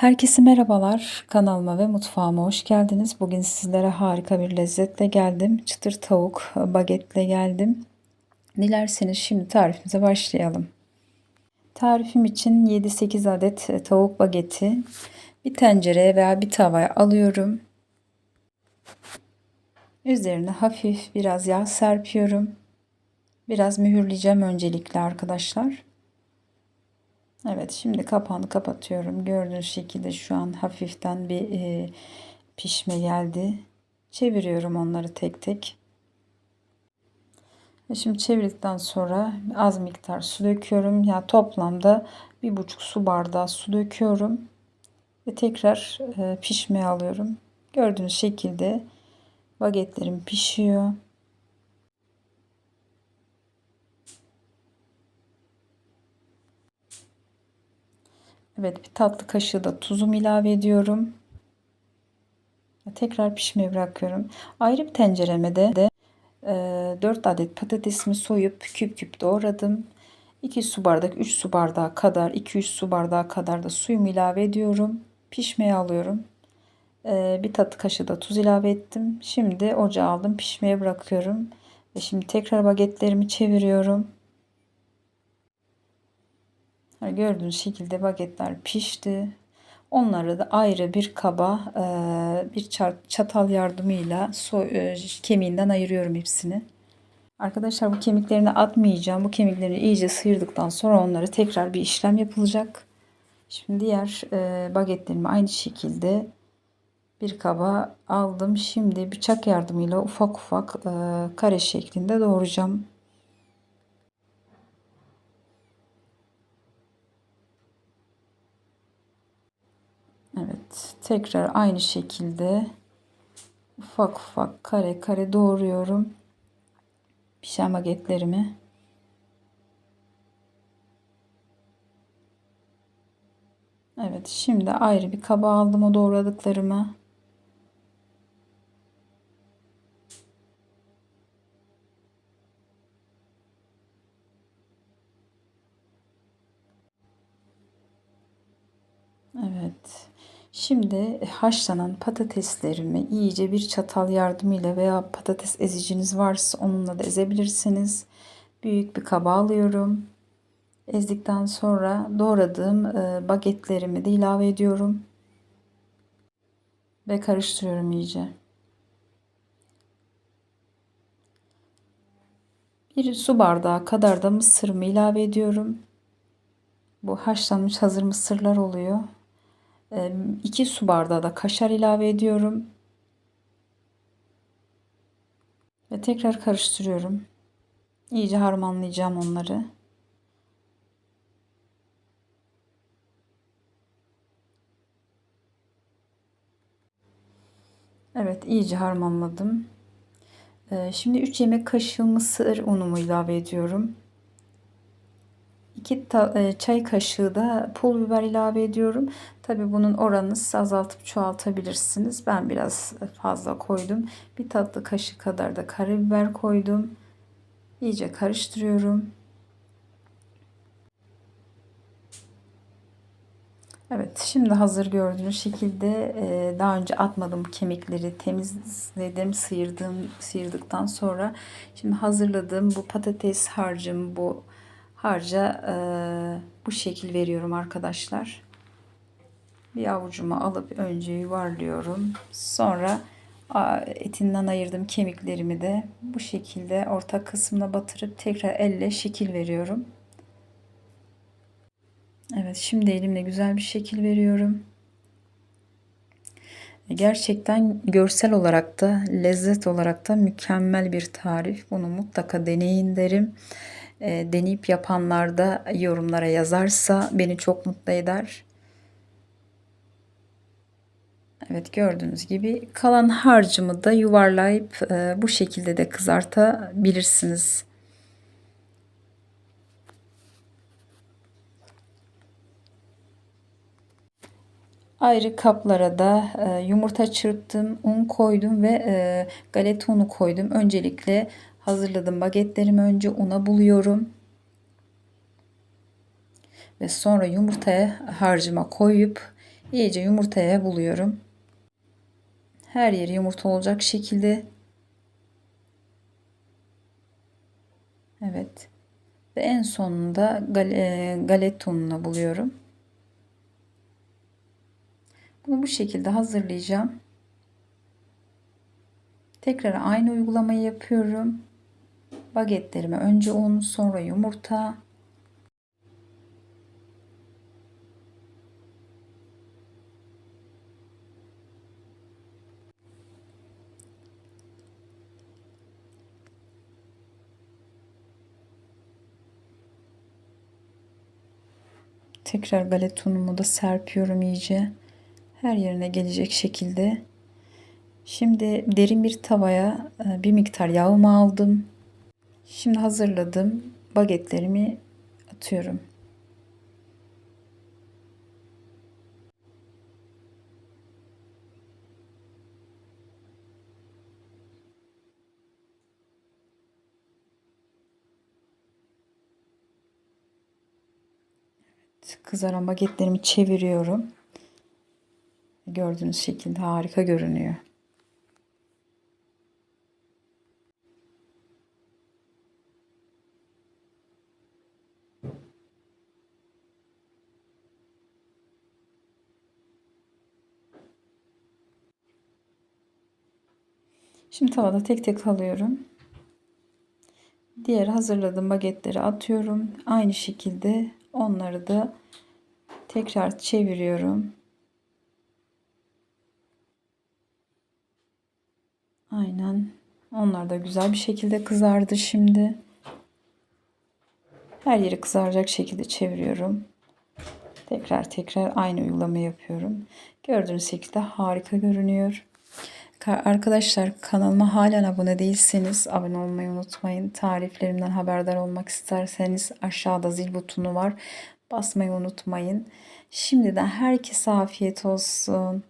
Herkese merhabalar. Kanalıma ve mutfağıma hoş geldiniz. Bugün sizlere harika bir lezzetle geldim. Çıtır tavuk bagetle geldim. Dilerseniz şimdi tarifimize başlayalım. Tarifim için 7-8 adet tavuk bageti bir tencereye veya bir tavaya alıyorum. Üzerine hafif biraz yağ serpiyorum. Biraz mühürleyeceğim öncelikle arkadaşlar. Evet şimdi kapağını kapatıyorum. Gördüğünüz şekilde şu an hafiften bir e, pişme geldi. Çeviriyorum onları tek tek. Ve şimdi çevirdikten sonra az miktar su döküyorum. Ya yani toplamda bir buçuk su bardağı su döküyorum. Ve tekrar e, pişmeye alıyorum. Gördüğünüz şekilde bagetlerim pişiyor. Evet bir tatlı kaşığı da tuzumu ilave ediyorum. Tekrar pişmeye bırakıyorum. Ayrı bir tencereme de, de e, 4 adet patatesimi soyup küp küp doğradım. 2 su bardak 3 su bardağı kadar 2-3 su bardağı kadar da suyumu ilave ediyorum. Pişmeye alıyorum. E, bir tatlı kaşığı da tuz ilave ettim. Şimdi ocağa aldım pişmeye bırakıyorum. Şimdi tekrar bagetlerimi çeviriyorum. Gördüğünüz şekilde bagetler pişti. Onları da ayrı bir kaba bir çatal yardımıyla kemiğinden ayırıyorum hepsini. Arkadaşlar bu kemiklerini atmayacağım. Bu kemikleri iyice sıyırdıktan sonra onları tekrar bir işlem yapılacak. Şimdi diğer bagetlerimi aynı şekilde bir kaba aldım. Şimdi bıçak yardımıyla ufak ufak kare şeklinde doğrayacağım. Evet, tekrar aynı şekilde ufak ufak kare kare doğruyorum. Pişen bagetlerimi. Evet, şimdi ayrı bir kaba aldım o doğradıklarımı. Evet. Şimdi haşlanan patateslerimi iyice bir çatal yardımıyla veya patates eziciniz varsa onunla da ezebilirsiniz. Büyük bir kaba alıyorum. Ezdikten sonra doğradığım e, bagetlerimi de ilave ediyorum. Ve karıştırıyorum iyice. Bir su bardağı kadar da mısırımı ilave ediyorum. Bu haşlanmış hazır mısırlar oluyor. 2 su bardağı da kaşar ilave ediyorum. Ve tekrar karıştırıyorum. İyice harmanlayacağım onları. Evet iyice harmanladım. Şimdi 3 yemek kaşığı mısır unumu ilave ediyorum. 2 e, çay kaşığı da pul biber ilave ediyorum. Tabi bunun oranını siz azaltıp çoğaltabilirsiniz. Ben biraz fazla koydum. Bir tatlı kaşığı kadar da karabiber koydum. İyice karıştırıyorum. Evet şimdi hazır gördüğünüz şekilde e, daha önce atmadım kemikleri temizledim sıyırdım sıyırdıktan sonra şimdi hazırladığım bu patates harcım bu harca e, bu şekil veriyorum arkadaşlar. Bir avucuma alıp önce yuvarlıyorum. Sonra etinden ayırdım kemiklerimi de bu şekilde orta kısmına batırıp tekrar elle şekil veriyorum. Evet şimdi elimle güzel bir şekil veriyorum. Gerçekten görsel olarak da lezzet olarak da mükemmel bir tarif. Bunu mutlaka deneyin derim e, deneyip yapanlar da yorumlara yazarsa beni çok mutlu eder. Evet gördüğünüz gibi kalan harcımı da yuvarlayıp e, bu şekilde de kızartabilirsiniz. Ayrı kaplara da e, yumurta çırptım, un koydum ve e, galeta unu koydum. Öncelikle hazırladım bagetlerimi önce una buluyorum. Ve sonra yumurtaya harcıma koyup iyice yumurtaya buluyorum. Her yeri yumurta olacak şekilde. Evet. Ve en sonunda e, galet ununa buluyorum. Bunu bu şekilde hazırlayacağım. Tekrar aynı uygulamayı yapıyorum. Bagetlerime önce un, sonra yumurta. Tekrar galet unumu da serpiyorum iyice. Her yerine gelecek şekilde. Şimdi derin bir tavaya e, bir miktar yağımı aldım. Şimdi hazırladım. Bagetlerimi atıyorum. Kızaran bagetlerimi çeviriyorum. Gördüğünüz şekilde harika görünüyor. Şimdi tavada tek tek alıyorum. Diğer hazırladığım bagetleri atıyorum. Aynı şekilde onları da tekrar çeviriyorum. Aynen. Onlar da güzel bir şekilde kızardı şimdi. Her yeri kızaracak şekilde çeviriyorum. Tekrar tekrar aynı uygulamayı yapıyorum. Gördüğünüz şekilde harika görünüyor. Arkadaşlar kanalıma halen abone değilseniz abone olmayı unutmayın. Tariflerimden haberdar olmak isterseniz aşağıda zil butonu var. Basmayı unutmayın. Şimdiden herkese afiyet olsun.